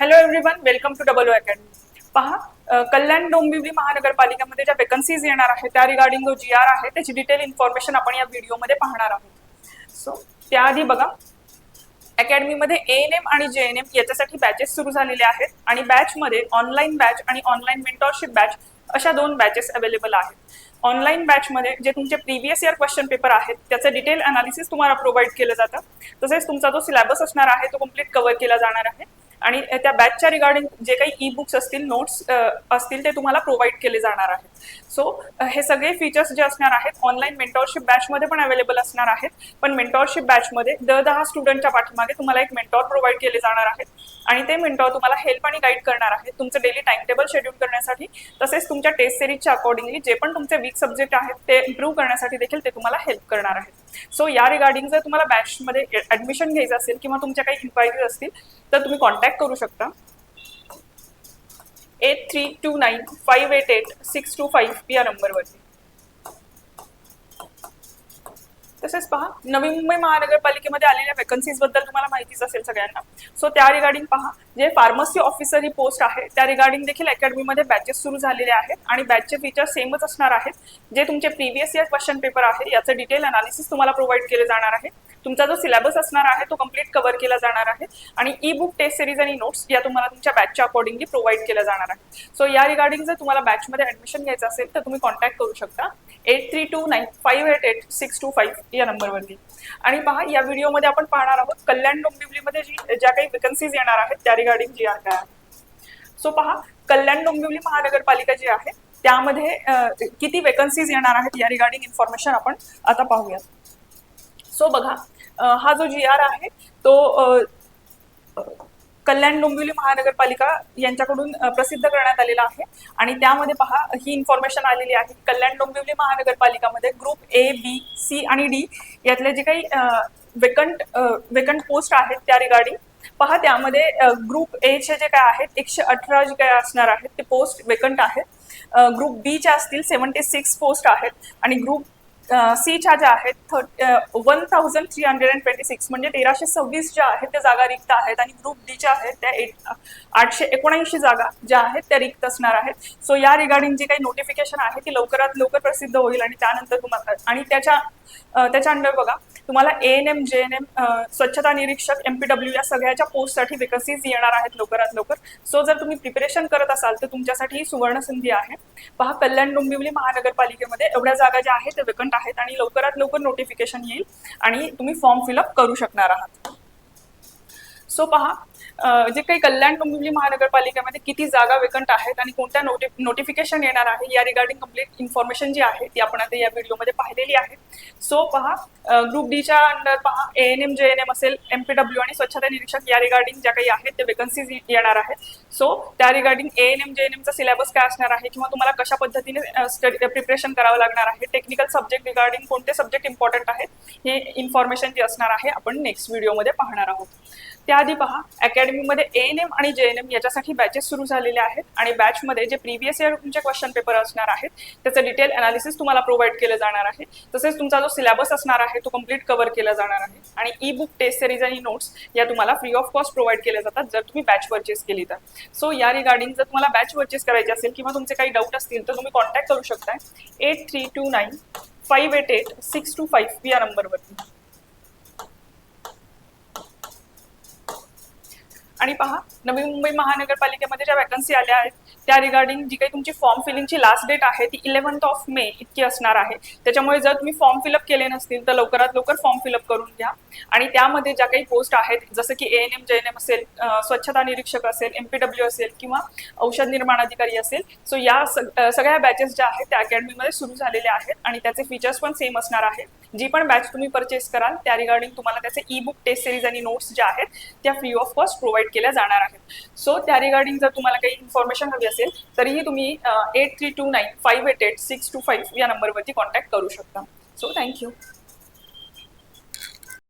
Hello everyone welcome to double O academy पहा कल्याण डोंबिवली महानगरपालिकेमध्ये ज्या vacancies येणार आहेत त्या रिगार्डिंग जो जी आर आहे त्याची डिटेल इन्फॉर्मेशन आपण या व्हिडिओमध्ये पाहणार आहोत. सो त्याआधी बघा अकॅडमीमध्ये ए एन एम आणि जे एन एम याच्यासाठी बॅचेस सुरू झालेले आहेत आणि बॅचमध्ये ऑनलाईन बॅच आणि ऑनलाईन मेंटॉरशिप बॅच अशा दोन बॅचेस अवेलेबल आहेत. ऑनलाईन बॅचमध्ये जे तुमचे प्रिव्हियस इयर क्वेश्चन पेपर आहेत त्याचं डिटेल अनालिसिस तुम्हाला प्रोव्हाइड केलं जातं. तसेच तुमचा जो सिलेबस असणार आहे तो कंप्लीट कव्हर केला जाणार आहे. आणि त्या बॅचच्या रिगार्डिंग जे काही ई बुक्स असतील नोट्स असतील ते तुम्हाला प्रोव्हाइड केले जाणार आहेत. सो हे सगळे फीचर्स जे असणार आहेत ऑनलाईन मेंटॉरशिप बॅचमध्ये पण अवेलेबल असणार आहेत. पण मेंटॉरशिप बॅचमध्ये दर दहा स्टुडंटच्या पाठीमागे तुम्हाला एक मेंटॉर प्रोव्हाइड केले जाणार आहेत. आणि ते मेंटॉर तुम्हाला हेल्प आणि गाईड करणार आहेत. तुमचं डेली टाइम टेबल शेड्यूल करण्यासाठी तसेच तुमच्या टेस्ट सिरीजच्या अकॉर्डिंगली जे पण तुमचे वीक सब्जेक्ट आहेत ते इम्प्रूव्ह करण्यासाठी देखील ते तुम्हाला हेल्प करणार आहेत. सो या रिगार्डिंग जर तुम्हाला बॅचमध्ये ऍडमिशन घ्यायचं असेल किंवा तुमच्या काही इन्क्वायरीज असतील तर तुम्ही कॉन्टॅक्ट करू शकता. Eight three two nine five eight eight six two five या नंबरवरती तसेच पहा नवी मुंबई महानगरपालिकेमध्ये आलेल्या वेकन्सीजबद्दल तुम्हाला माहितीच असेल सगळ्यांना. सो त्या रिगार्डिंग पहा जे फार्मसी ऑफिसर ही पोस्ट आहे त्या रिगार्डिंग देखील अकॅडमीमध्ये बॅचेस सुरू झालेले आहेत आणि बॅचचे फीचर सेमच असणार आहेत. जे तुमचे प्रिव्हियस इयर क्वेश्चन पेपर आहे याचं डिटेल अनालिसिस तुम्हाला प्रोव्हाइड केले जाणार आहे. तुमचा जो सिलेबस असणार आहे तो कंप्लीट कव्हर केला जाणार आहे. आणि ई बुक टेस्ट सिरीज आणि नोट्स या तुम्हाला तुमच्या बॅचच्या अकॉर्डिंगली प्रोव्हाइड केल्या जाणार आहे सो या रिगार्डिंग जर तुम्हाला बॅचमध्ये ऍडमिशन घ्यायचं असेल तर तुम्ही कॉन्टॅक्ट करू शकता. Eight three two nine five eight eight six two five या नंबरवरती आणि पहा या व्हिडिओमध्ये आपण पाहणार आहोत कल्याण डोंबिवलीमध्ये जी ज्या काही वेकन्सीज येणार आहेत त्या रिगार्डिंग जी आहे. सो पहा कल्याण डोंबिवली महानगरपालिका जी आहे त्यामध्ये किती वेकन्सीज येणार आहेत या रिगार्डिंग इन्फॉर्मेशन आपण आता पाहूयात. सो बघा हा जो जी आर आहे तो कल्याण डोंबिवली महानगरपालिका यांच्याकडून प्रसिद्ध करण्यात आलेला आहे. आणि त्यामध्ये पहा ही इन्फॉर्मेशन आलेली आहे कल्याण डोंबिवली महानगरपालिकामध्ये ग्रुप ए बी सी आणि डी यातले जे काही वेकंट वेकंट पोस्ट आहेत त्या रिगार्डिंग पहा त्यामध्ये ग्रुप एचे जे काय आहेत एकशे अठरा जे काय असणार आहेत ते पोस्ट वेकंट आहेत. ग्रुप बीच्या असतील सेवन्टी सिक्स पोस्ट आहेत. आणि ग्रुप सीच्या ज्या आहेत thirty one thousand three hundred and twenty six म्हणजे तेराशे सव्वीस ज्या आहेत त्या जागा रिक्त आहेत आणि ग्रुप डीच्या आहेत त्या एट आठशे एकोणऐंशी जागा ज्या आहेत त्या रिक्त असणार आहेत. सो या रिगार्डिंग जी काही नोटिफिकेशन आहे ती लवकरात लवकर प्रसिद्ध होईल आणि त्यानंतर तुम्हाला आणि त्याच्या त्याच्या अंडर बघा. तुम्हाला A N M J N M स्वच्छता निरीक्षक एम पी डब्ल्यू या सगळ्याच्या पोस्टसाठी वेकन्सीज येणार आहेत लवकरात लवकर. सो जर तुम्ही प्रिपरेशन करत असाल तर तुमच्यासाठी ही सुवर्ण संधी आहे. पहा कल्याण डोंबिवली महानगरपालिकेमध्ये एवढ्या जागा ज्या आहेत त्या वेकंट आहेत आणि लवकरात लवकर नोटिफिकेशन येईल आणि तुम्ही फॉर्म फिलअप करू शकणार आहात. सो पहा जे काही कल्याण डोंबिवली महानगरपालिकेमध्ये किती जागा वेकंट आहेत आणि कोणत्या नोटि नोटिफिकेशन येणार आहे या रिगार्डिंग कंप्लीट इन्फॉर्मेशन जी आहे ती आपण आता या व्हिडिओमध्ये पाहिलेली आहे. सो पहा ग्रुप डीच्या अंडर पहा A N M J N M असेल एम पी डब्ल्यू आणि स्वच्छता निरीक्षक या रिगार्डिंग ज्या काही आहेत ते वेकन्सीज येणार आहेत सो त्या regarding A N M J N एमचा syllabus काय असणार आहे किंवा तुम्हाला कशा पद्धतीने स्टडी प्रिपरेशन करावं लागणार आहे टेक्निकल सब्जेक्ट रिगार्डिंग कोणते सब्जेक्ट इम्पॉर्टंट आहेत हे इन्फॉर्मेशन जी असणार आहे आपण नेक्स्ट व्हिडिओमध्ये पाहणार आहोत. त्याआधी पहा अकॅडमीमध्ये ए एन एम आणि जे एन एम याच्यासाठी बॅचेस सुरू झालेले आहेत आणि बॅचमध्ये जे प्रिव्हियस इयर तुमचे क्वेश्चन पेपर असणार आहेत त्याचं डिटेल अनालिसिस तुम्हाला प्रोव्हाइड केलं जाणार आहे. तसेच तुमचा जो सिलेबस असणार आहे तो कंप्लीट कव्हर केला जाणार आहे. आणि ई बुक टेस्ट सिरीज आणि नोट्स या तुम्हाला फ्री ऑफ कॉस्ट प्रोव्हाइड केल्या जातात जर तुम्ही बॅच परचेस केली तर. सो या रिगार्डिंग जर तुम्हाला बॅच परचेस करायची असेल किंवा तुमचे काही डाऊट असतील तर तुम्ही कॉन्टॅक्ट करू शकताय. Eight three two nine five eight eight six two five या नंबरवरती आणि पहा नवी मुंबई महानगरपालिकेमध्ये ज्या वॅकन्सी आल्या आहेत त्या रिगार्डिंग जी काही तुमची फॉर्म फिलिंगची लास्ट डेट आहे ती इलेव्हन्थ ऑफ मे इतकी असणार आहे. त्याच्यामुळे जर तुम्ही फॉर्म फिलअप केले नसतील तर लवकरात लवकर फॉर्म फिलअप करून घ्या. आणि त्यामध्ये ज्या काही पोस्ट आहेत जसं की A N M J N M असेल स्वच्छता निरीक्षक असेल एम पी डब्ल्यू असेल किंवा औषध निर्माण अधिकारी असेल सो या सग- सगळ्या बॅचेस ज्या आहेत त्या अकॅडमीमध्ये सुरू झालेल्या आहेत. आणि त्याचे फीचर्स पण सेम असणार आहेत. जी पण बॅच तुम्ही परचेस कराल त्या रिगार्डिंग तुम्हाला त्याचे ई बुक टेस्ट सिरीज आणि नोट्स ज्या आहेत त्या फ्री ऑफ कॉस्ट प्रोव्हाइड केल्या जाणार आहेत. सो त्या रिगार्डिंग जर तुम्हाला काही इन्फॉर्मेशन हवी असेल तरीही तुम्ही eight three two nine five eight eight six two five या नंबरवरती कॉन्टॅक्ट करू शकता. So thank you